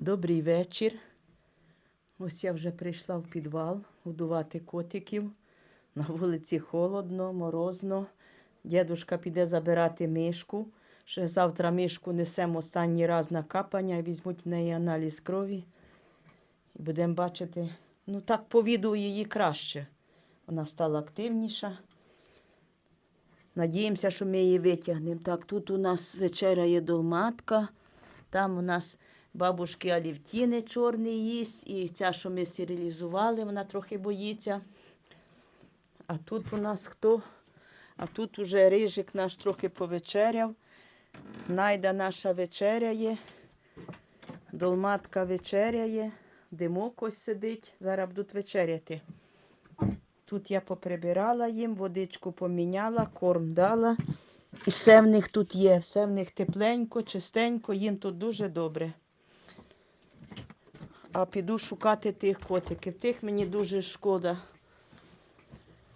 Добрий вечір. Ось я вже прийшла в підвал годувати котиків. На вулиці холодно, морозно. Дідушка піде забирати мишку. Ще завтра мишку несемо останній раз на капання і візьмуть в неї аналіз крові. І будемо бачити. Ну так по відео її краще. Вона стала активніша. Надіємося, що ми її витягнемо. Так, тут у нас вечеря є долматка. Там у нас бабушки Алівтіни чорний їсть. І ця, що ми стерилізували, вона трохи боїться. А тут у нас хто? А тут уже рижик наш трохи повечеряв. Найда наша вечеряє. Долматка вечеряє. Димок ось сидить. Зараз будуть вечеряти. Тут я поприбирала їм, водичку поміняла, корм дала. І все в них тут є, все в них тепленько, чистенько, їм тут дуже добре. А піду шукати тих котиків. Тих мені дуже шкода.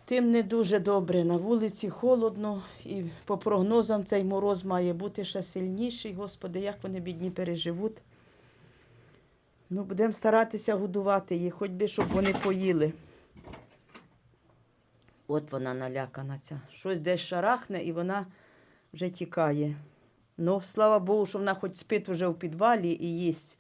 Тим не дуже добре. На вулиці холодно і по прогнозам цей мороз має бути ще сильніший. Господи, як вони бідні переживуть. Ну, будемо старатися годувати їх, хоч би, щоб вони поїли. От вона налякана ця. Щось десь шарахне і вона вже тікає. Ну, слава Богу, що вона хоч спить вже в підвалі і їсть.